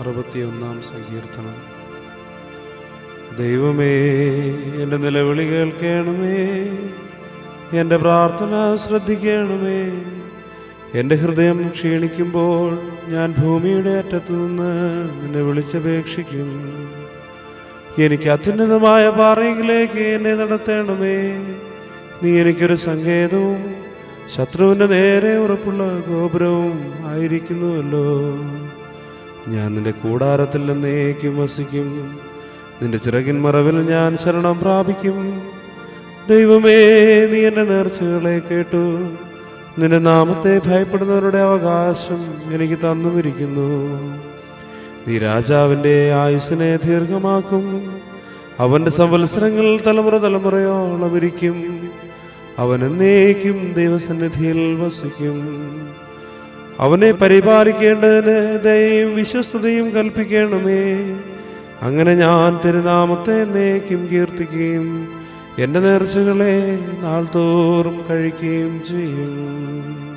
അറുപത്തിയൊന്നാം സങ്കീർത്തനം. ദൈവമേ എന്റെ നിലവിളി കേൾക്കണമേ. എന്റെ പ്രാർത്ഥന ശ്രദ്ധിക്കണമേ. എന്റെ ഹൃദയം ക്ഷീണിക്കുമ്പോൾ ഞാൻ ഭൂമിയുടെ അറ്റത്തു നിന്ന് നിന്നെ വിളിച്ചപേക്ഷിക്കും. എനിക്ക് അത്യുന്നതമായ പാറയിലേക്ക് എന്നെ നടത്തണമേ. നീ എനിക്കൊരു സങ്കേതവും ശത്രുവിന്റെ നേരെ ഉറപ്പുള്ള ഗോപുരവും ആയിരിക്കുന്നുവല്ലോ. ഞാൻ നിന്റെ കൂടാരത്തിൽ എന്നേക്കും വസിക്കും. നിന്റെ ചിറകിൻ മറവിൽ ഞാൻ ശരണം പ്രാപിക്കും. ദൈവമേ നീ എന്റെ നേർച്ചകളെ കേട്ടു. നിന്റെ നാമത്തെ ഭയപ്പെടുന്നവരുടെ അവകാശം എനിക്ക് തന്നുമിരിക്കുന്നു. നീ രാജാവിന്റെ ആയുസ്സിനെ ദീർഘമാക്കും. അവന്റെ സംവത്സരങ്ങൾ തലമുറ തലമുറയോളം ഇരിക്കും. അവൻ എന്നേക്കും ദൈവസന്നിധിയിൽ വസിക്കും. അവനെ പരിപാലിക്കേണ്ടതിന് ദയയും വിശ്വസ്തതയും കൽപ്പിക്കണമേ. അങ്ങനെ ഞാൻ തിരുനാമത്തെ എന്നേക്കും കീർത്തിക്കുകയും എന്റെ നേർച്ചകളെ നാൾതോറും കഴിക്കുകയും ചെയ്യും.